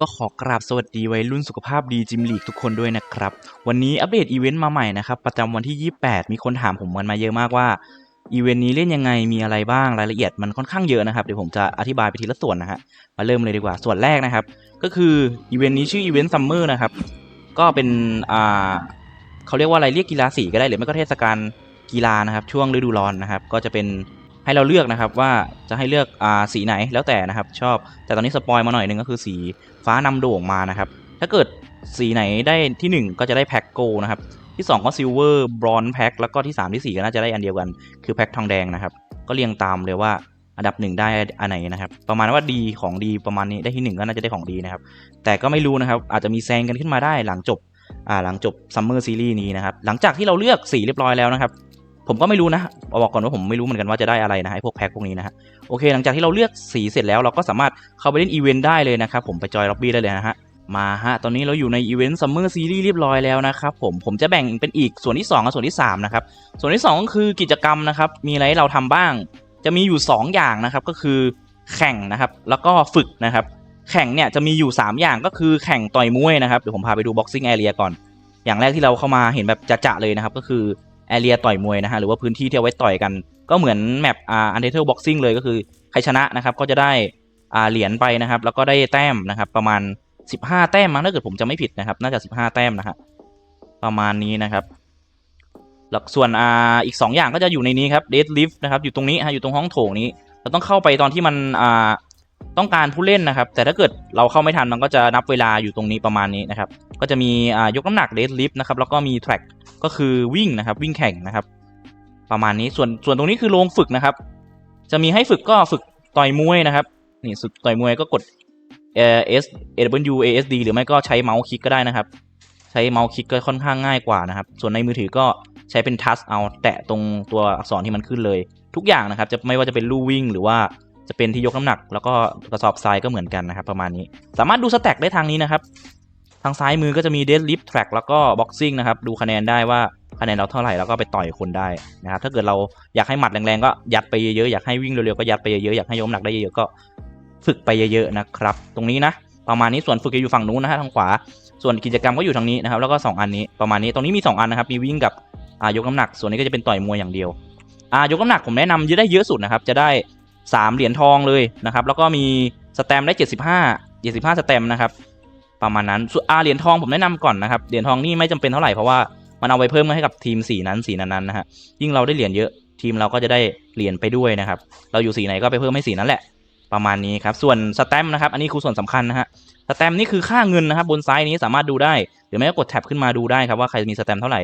ก็ขอกราบสวัสดีวัยรุ่นสุขภาพดีจิมลีกทุกคนด้วยนะครับ วันนี้อัปเดตอีเวนต์มาใหม่นะครับประจำวันที่ 28 มีคนถามผมกันมาเยอะมากว่าอีเวนต์นี้เล่นยังไงมีอะไรบ้างรายละเอียดมันค่อนข้างเยอะนะครับเดี๋ยวผมจะอธิบายไปทีละส่วนนะฮะมาเริ่มเลยดีกว่าส่วนแรกนะครับ ก็คืออีเวนต์นี้ชื่ออีเวนต์ซัมเมอร์นะครับก็เป็นอ่าเขาเรียกว่าอะไรเรียกกีฬาสีก็ได้หรือไม่ก็เทศกาลกีฬานะครับช่วงฤดูร้อนนะครับก็จะเป็นให้เราเลือกนะครับว่าจะให้เลือกอ่าสีไหนแล้วแต่นะครับชอบแต่ตอนนี้สปอยมาหน่อยนึงก็คือสี ฟ้านำโด่งมานะครับ ถ้าเกิดสีไหนได้ที่ 1 ก็จะได้แพ็คโกนะครับ ที่ 2 ก็ซิลเวอร์บรอนซ์แพ็คแล้วก็ที่ 3 ที่ 4 ก็น่าจะได้อันเดียวกัน คือแพ็คทองแดงนะครับ ก็เรียงตามเลยว่าอันดับหนึ่งได้อันไหนนะครับ ประมาณว่าดีของดีประมาณนี้ได้ที่ 1 ก็น่าจะได้ของดีนะครับ แต่ก็ไม่รู้นะครับอาจจะมีแซงกันขึ้นมาได้หลังจบหลังจบซัมเมอร์ซีรีส์นี้นะครับ หลังจากที่เราเลือกสีเรียบร้อยแล้วนะครับ ผมก็ไม่รู้นะบอกก่อนว่าผมไม่รู้เหมือนกันว่าจะได้อะไรนะไอ้พวกแพ็คพวกนี้นะฮะโอเค หลังจากที่เราเลือกสีเสร็จแล้วเราก็สามารถเข้าไปเล่นอีเวนต์ได้เลยนะครับผมไปจอยล็อบบี้ได้เลยนะฮะมาฮะ ตอนนี้เราอยู่ในอีเวนต์ซัมเมอร์ซีรีส์เรียบร้อยแล้วนะครับผม ผมจะแบ่งเป็นอีกส่วนที่ 2 กับส่วนที่ 3 นะครับ ส่วนที่ 2 ก็คือกิจกรรมนะครับ มีอะไรให้เราทำบ้าง จะมีอยู่ 2 อย่างนะครับ ก็คือแข่งนะครับ แล้วก็ฝึกนะครับ แข่งเนี่ยจะมีอยู่ 3 อย่างก็คือแข่งต่อยมวยนะครับ เดี๋ยวผมพาไปดูบ็อกซิ่งแอเรียก่อน อย่างแรกที่เราเข้ามาเห็นแบบจะๆเลยนะครับ ก็คือ แอเรียต่อยมวยนะฮะหรือว่าพื้นที่ที่เอาไว้ต่อยกัน ก็เหมือนแมปอ่าอันเดอร์เทลบ็อกซิ่งเลยก็คือใครชนะนะครับก็จะได้อ่าเหรียญไปนะครับ แล้วก็ได้แต้มนะครับประมาณ 15 แต้มมั้งถ้าเกิดผมจะไม่ผิดนะครับน่าจะ 15 แต้มนะฮะประมาณนี้นะครับแล้วส่วนอ่าอีก 2 อย่างก็จะอยู่ในนี้ครับเดดลิฟนะครับอยู่ตรงนี้ฮะอยู่ตรงห้องโถงนี้ เราต้องเข้าไปตอนที่มันอ่า ต้องการผู้เล่นนะครับ แต่ถ้าเกิดเราเข้าไม่ทันมันก็จะนับเวลาอยู่ตรงนี้ประมาณนี้นะครับ ก็จะมีอ่ายกน้ำหนักเดดลิฟนะครับแล้วก็มีแทร็กก็คือวิ่งนะครับ วิ่งแข่งนะครับ ประมาณนี้ส่วนส่วนตรงนี้คือโรงฝึกนะครับ จะมีให้ฝึกก็ฝึกต่อยมวยนะครับนี่ฝึกต่อยมวยก็กด S A W A S D หรือไม่ก็ใช้เมาส์คลิกก็ได้นะครับ ใช้เมาส์คลิกก็ค่อนข้างง่ายกว่านะครับ ส่วนในมือถือก็ใช้เป็นทัชเอาแตะตรงตัวอักษรที่มันขึ้นเลย ทุกอย่างนะครับ จะไม่ว่าจะเป็นลู่วิ่งหรือว่า จะเป็นที่ยกน้ำหนัก แล้วก็กระสอบทรายก็เหมือนกันนะครับ ประมาณนี้ สามารถดูสแต็กได้ทางนี้นะครับ ทางซ้ายมือก็จะมี deadlift track แล้วก็ boxing นะครับ ดูคะแนนได้ว่าคะแนนเราเท่าไหร่แล้วก็ไปต่อยคนได้นะครับ ถ้าเกิดเราอยากให้หมัดแรงๆก็ยัดไปเยอะๆ อยากให้วิ่งเร็วๆก็ยัดไปเยอะๆ อยากให้ยกน้ำหนักได้เยอะๆก็ฝึกไปเยอะๆนะครับ ตรงนี้นะประมาณนี้ส่วนฝึกอยู่ฝั่งนู้นนะฮะทางขวา ส่วนกิจกรรมก็อยู่ทางนี้นะครับแล้วก็ 2 อันนี้ประมาณนี้ตรงนี้มี 2 อันนะครับมีวิ่งกับอ่ายกน้ำหนัก ส่วนนี้ก็จะเป็นต่อยมวยอย่างเดียวอ่ายกน้ำหนักผมแนะนำจะได้เยอะสุดนะครับจะได้ 3 เหรียญทองเลยนะครับ แล้วก็มีสแตมได้ 75 75 สแตมนะครับ ประมาณนั้นส่วนอาเหรียญทองผมแนะนำก่อนนะครับ เหรียญทองนี่ไม่จำเป็นเท่าไหร่เพราะว่ามันเอาไปเพิ่มให้กับทีมสีนั้นสีนั้นนะฮะ ยิ่งเราได้เหรียญเยอะทีมเราก็จะได้เหรียญไปด้วยนะครับ เราอยู่สีไหนก็ไปเพิ่มให้สีนั้นแหละ ประมาณนี้ครับ ส่วนสแตมนะครับ อันนี้คือส่วนสำคัญนะฮะ สแตมนี่คือค่าเงินนะครับบนซ้ายนี้สามารถดูได้ หรือไม่ก็กดแท็บขึ้นมาดูได้ครับว่าใครมีสแตมเท่าไหร่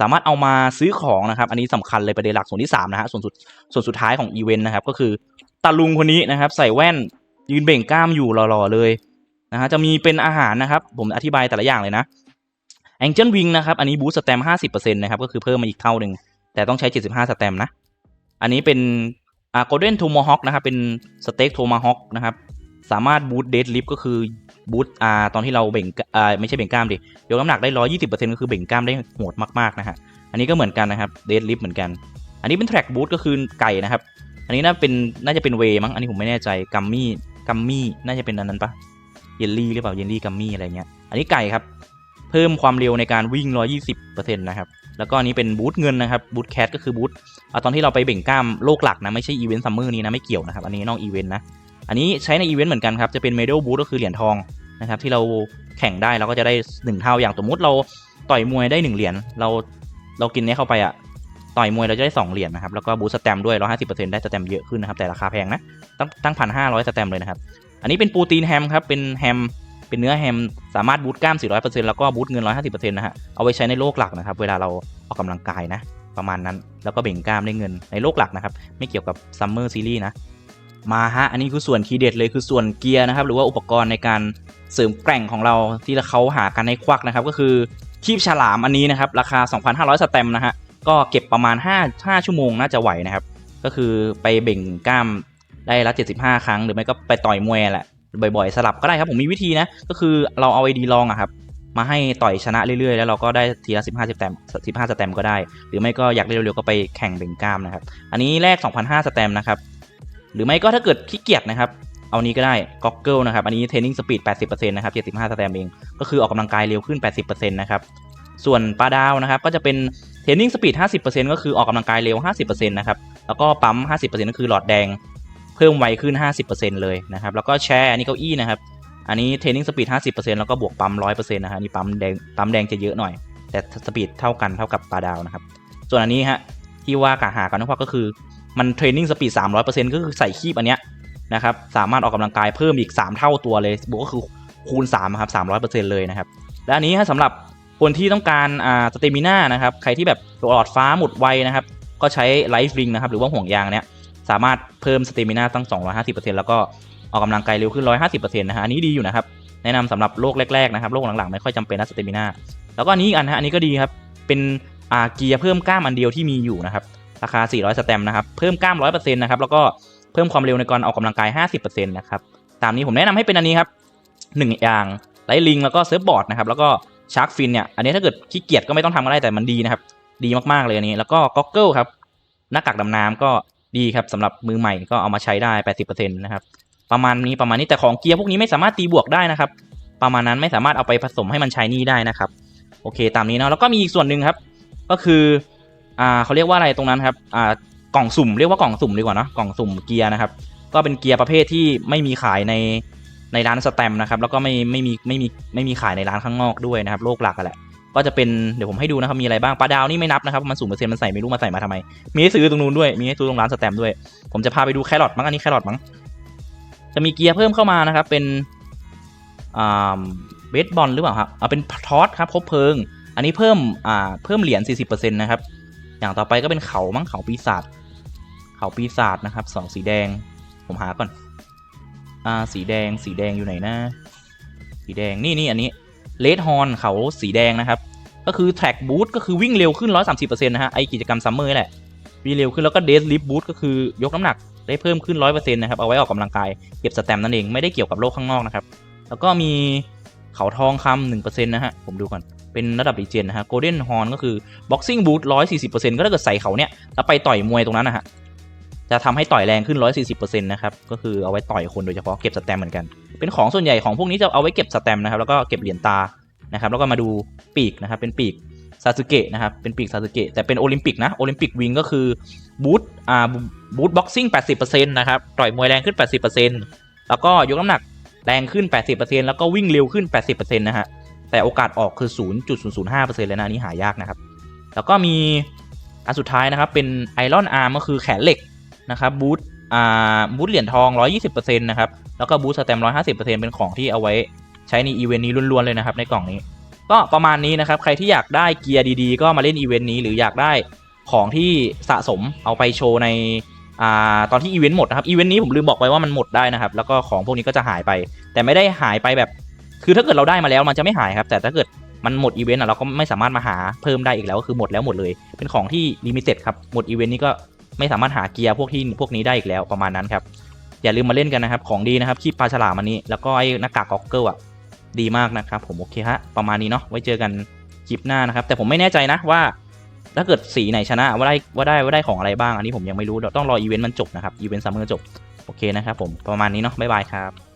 สามารถเอามาซื้อของนะครับ อันนี้สำคัญเลยประเด็นหลักส่วนที่3นะฮะส่วนสุดส่วนสุดท้ายของอีเวนต์นะครับ ก็คือตาลุงคนนี้นะครับ ใส่แว่นยืนเบ่งกล้ามอยู่หล่อๆเลยนะฮะจะมีเป็นอาหารนะครับ ผมอธิบายแต่ละอย่างเลยนะแองเจิลวิงนะครับ อันนี้บูสต์สแตมห้าสิบเปอร์เซ็นต์นะครับ ก็คือเพิ่มมาอีกเท่าหนึ่ง แต่ต้องใช้เจ็ดสิบห้าสแตมนะ อันนี้เป็นอ่าโกลเด้นโทมอฮอคนะครับ เป็นสเต็กโทมาฮอคนะครับ สามารถบูตเดดลิฟก็คือบูตอ่าตอนที่เราเบ่งอ่าไม่ใช่เบ่งกล้ามดิยกน้ำหนักได้ร้อยยี่สิบเปอร์เซ็นต์ก็คือเบ่งกล้ามได้โหดมากๆนะฮะอันนี้ก็เหมือนกันนะครับเดดลิฟเหมือนกัน อันนี้เป็นแทร็กบูตก็คือไก่นะครับ อันนี้น่าเป็นน่าจะเป็นเวมั้งอันนี้ผมไม่แน่ใจกัมมี่กัมมี่น่าจะเป็นอันนั้นปะเยลลี่หรือเปล่าเยลลี่กัมมี่อะไรเงี้ยอันนี้ไก่ครับเพิ่มความเร็วในการวิ่ง 120%นะครับ แล้วก็อันนี้เป็นบูทเงินนะครับ บูทแคทก็คือบูทตอนที่เราไปเบ่งกล้ามโลกหลักนะ ไม่ใช่อีเวนต์ซัมเมอร์นี้นะ ไม่เกี่ยวนะครับ อันนี้นอกอีเวนต์นะ อันนี้ใช้ในอีเวนต์เหมือนกันครับ จะเป็นเมดัลบูทก็คือเหรียญทองนะครับที่เราแข่งได้เราก็จะได้ 1 เท่าอย่างสมมุติเราต่อยมวยได้ 1 เหรียญเราเรากินนี้เข้าไปอะต่อยมวยเราจะได้2เหรียญนะครับแล้วก็บูสต์สแตมป์ด้วย150%ได้สแตมป์เยอะขึ้นนะครับแต่ราคาแพงนะตั้งตั้งพันห้าร้อยสแตมเลยนะครับอันนี้เป็นปรตีนแฮมครับเป็นแฮมเป็นเนื้อแฮมสามารถบูตกล้าม 400%แล้วก็บูตเงิน 150%นะฮะเอาไว้ใช้ในโลกหลักนะครับ เวลาเราออกกำลังกายนะ ประมาณนั้นแล้วก็เบ่งกล้ามได้เงินในโลกหลักนะครับ ไม่เกี่ยวกับซัมเมอร์ซีรีส์นะ มาฮะ อันนี้คือส่วนทีเด็ดเลยคือส่วนเกียร์นะครับ หรือว่าอุปกรณ์ในการเสริมแกร่งของเราที่เขาหากันในควักนะครับ ก็คือคีบฉลามอันนี้นะครับ ราคา 2,500 สแตมนะฮะ ก็เก็บประมาณ 5 5 ชั่วโมงน่าจะไหวนะครับ ก็คือไปเบ่งกล้ามได้ละ 75 ครั้ง หรือไม่ก็ไปต่อยมวยแหละ บ่อยๆ สลับก็ได้ครับ ผมมีวิธีนะ ก็คือเราเอาไอดีลองอะครับมาให้ต่อยชนะเรื่อยๆ แล้วเราก็ได้ทีละ15สแตม15สแตมก็ได้ หรือไม่ก็อยากเร็วๆก็ไปแข่งเบ่งกล้ามนะครับ อันนี้แลก2,500สแตมนะครับ หรือไม่ก็ถ้าเกิดขี้เกียจนะครับ เอานี้ก็ได้ก็อกเกิลนะครับ อันนี้เทรนนิ่งสปีด 80%นะครับ 75 สแตมเอง ก็คือออกกำลังกายเร็วขึ้น 80%นะครับ ส่วนปลาดาวนะครับ ก็จะเป็นเทรนนิ่งสปีด 50%ก็คือออกกำลังกายเร็ว 50%นะครับ แล้วก็ปั๊ม 50%ก็คือหลอดแดง เพิ่มไวขึ้น 50%เลยนะครับ แล้วก็แชร์อันนี้เก้าอี้นะครับ อันนี้เทรนนิ่งสปีด 50%แล้วก็บวกปั๊ม 100%นะฮะอันนี่ปั๊มแดง ปั๊มแดงจะเยอะหน่อย แต่สปีดเท่ากันเท่ากับปลาดาวนะครับ ส่วนอันนี้ฮะที่ว่ากะหากันนะก็คือ มันเทรนนิ่งสปีด300%ก็คือใส่คีบอันเนี้ยนะครับสามารถออกกำลังกายเพิ่มอีก 3 เท่าตัวเลยบวกก็คือคูณ3ครับ300%เลยนะครับและอันนี้ฮะสำหรับคนที่ต้องการอ่าสเตมิน่านะครับใครที่แบบหลอดฟ้าหมดไวนะครับก็ใช้ไลฟ์ริงนะครับหรือว่าห่วงยางเนี้ยสามารถเพิ่มสเตมิน่าตั้ง 250%แล้วก็ออกกำลังกายเร็วขึ้น 150%นะฮะอันนี้ดีอยู่นะครับแนะนำสำหรับโรคแรกๆนะครับโรคหลังๆไม่ค่อยจำเป็นนะสเตมิน่าแล้วก็อันนี้อันนะฮะอันนี้ก็ดีครับเป็นอ่าเกียร์เพิ่มกล้ามอันเดียวที่มีอยู่นะครับ ราคา 400 สแตมนะครับ เพิ่มกล้าม 100%นะครับ แล้วก็เพิ่มความเร็วในการออกกำลังกาย 50%นะครับ ตามนี้ผมแนะนำให้เป็นอันนี้ครับ 1 อย่างไลลิงแล้วก็เซิร์ฟบอร์ดนะครับ แล้วก็ชาร์กฟินเนี่ย อันนี้ถ้าเกิดขี้เกียจก็ไม่ต้องทำก็ได้แต่มันดีนะครับ ดีมากๆเลยอันนี้ แล้วก็ก็อกเกิลครับ หน้ากากดำน้ำก็ดีครับสำหรับมือใหม่ก็เอามาใช้ได้ 80%นะครับ ประมาณนี้ประมาณนี้แต่ของเกียร์พวกนี้ไม่สามารถตีบวกได้นะครับ ประมาณนั้นไม่สามารถเอาไปผสมให้มันใช้นี่ได้นะครับ โอเคตามนี้เนาะ แล้วก็มีอีกส่วนหนึ่งครับ ก็คือ อ่าเขาเรียกว่าอะไรตรงนั้นครับอ่ากล่องสุ่มเรียกว่ากล่องสุ่มดีกว่าเนะกล่องสุ่มเกียร์นะครับ ก็เป็นเกียร์ประเภทที่ไม่มีขายในในร้านสแตมนะครับ แล้วก็ไม่ไม่มีไม่มีไม่มีขายในร้านข้างนอกด้วยนะครับโลกหลักแหละก็จะเป็นเดี๋ยวผมให้ดูนะครับมีอะไรบ้างปลาดาวนี่ไม่นับนะครับมันสูงเปอร์เซ็นต์มันใส่ไม่รู้มาใส่มาทำไม มีให้ซื้อตรงนู้นด้วยมีให้ซื้อตรงร้านสแตมด้วย ผมจะพาไปดูแครอทมั้งอันนี้แครอทมั้งจะมีเกียร์เพิ่มเข้ามานะครับ เป็นอ่าเบสบอลหรือเปล่าครับเอาเป็นทอสครับคบเพลิง อันนี้เพิ่มอ่าเพิ่มเหรียญ40%นะครับ อย่างต่อไปก็เป็นเขามั้งเขาปีศาจเขาปีศาจนะครับสองสีแดงผมหาก่อนอ่าสีแดงสีแดงอยู่ไหนนะสีแดงนี่นี่อันนี้เลดฮอนเขาสีแดงนะครับ ก็คือ track boot ก็คือวิ่งเร็วขึ้น 130%นะฮะไอกิจกรรมซัมเมอร์แหละวิ่งเร็วขึ้นแล้วก็ dead lift boot ก็คือยกน้ำหนักได้เพิ่มขึ้น 100%นะครับเอาไว้ออกกำลังกายเก็บสแตมป์นั่นเองไม่ได้เกี่ยวกับโลกข้างนอกนะครับแล้วก็มีเขาทองคำ1%นะฮะผมดูก่อน เป็นระดับดีเจนนะฮะ golden horn ก็คือ boxing boot 140%ก็ถ้าเกิดใส่เขาเนี่ยแล้วไปต่อยมวยตรงนั้นนะฮะจะทำให้ต่อยแรงขึ้น 140%นะครับ ก็คือเอาไว้ต่อยคนโดยเฉพาะเก็บสแตมเหมือนกัน เป็นของส่วนใหญ่ของพวกนี้จะเอาไว้เก็บสแตมนะครับ แล้วก็เก็บเหรียญตา นะครับ แล้วก็มาดูปีกนะครับ เป็นปีกซาสึเกะนะครับ เป็นปีกซาสึเกะ แต่เป็นโอลิมปิกนะ โอลิมปิกวิงก็คือบูทอ่า บูทบ็อกซิ่ง 80%นะครับ ต่อยมวยแรงขึ้น 80%แล้วก็ยกน้ำหนักแรงขึ้น 80%แล้วก็วิ่งเร็วขึ้น 80%นะฮะ แต่โอกาสออกคือ 0.005%เลยนะนนี่หายากนะครับ แล้วก็มีอันสุดท้ายนะครับเป็นไอรอนอาร์มก็คือแขนเหล็กนะครับบูทอ่าบูทเหรียญทอง 120%นะครับ แล้วก็บูทสแตมป์150%เป็นของที่เอาไว้ใช้ในอีเวนต์นี้ล้วนๆเลยนะครับในกล่องนี้ ก็ประมาณนี้นะครับ ใครที่อยากได้เกียร์ดีๆ ก็มาเล่นอีเวนต์นี้หรืออยากได้ของที่สะสมเอาไปโชว์ในอ่าตอนที่อีเวนต์หมดนะครับอีเวนต์นี้ผมลืมบอกไปว่ามันหมดได้นะครับ แล้วก็ของพวกนี้ก็จะหายไป แต่ไม่ได้หายไปแบบ คือถ้าเกิดเราได้มาแล้วมันจะไม่หายครับ แต่ถ้าเกิดมันหมดอีเวนต์อะเราก็ไม่สามารถมาหาเพิ่มได้อีกแล้วก็คือหมดแล้วหมดเลย เป็นของที่ลิมิเต็ดครับ หมดอีเวนต์นี้ก็ไม่สามารถหาเกียร์พวกที่พวกนี้ได้อีกแล้วประมาณนั้นครับ อย่าลืมมาเล่นกันนะครับ ของดีนะครับคีบปลาฉลามอันนี้ แล้วก็ไอ้หน้ากากก็อกเกิลอะดีมากนะครับผมโอเคฮะประมาณนี้เนาะไว้เจอกันคลิปหน้านะครับ แต่ผมไม่แน่ใจนะว่า ถ้าเกิดสีไหนชนะว่าได้ว่าได้ว่าได้ของอะไรบ้างอันนี้ผมยังไม่รู้เดี๋ยวต้องรออีเวนต์มันจบนะครับอีเวนต์ซัมเมอร์จบโอเคนะครับผมประมาณนี้เนาะบ๊ายบายครับ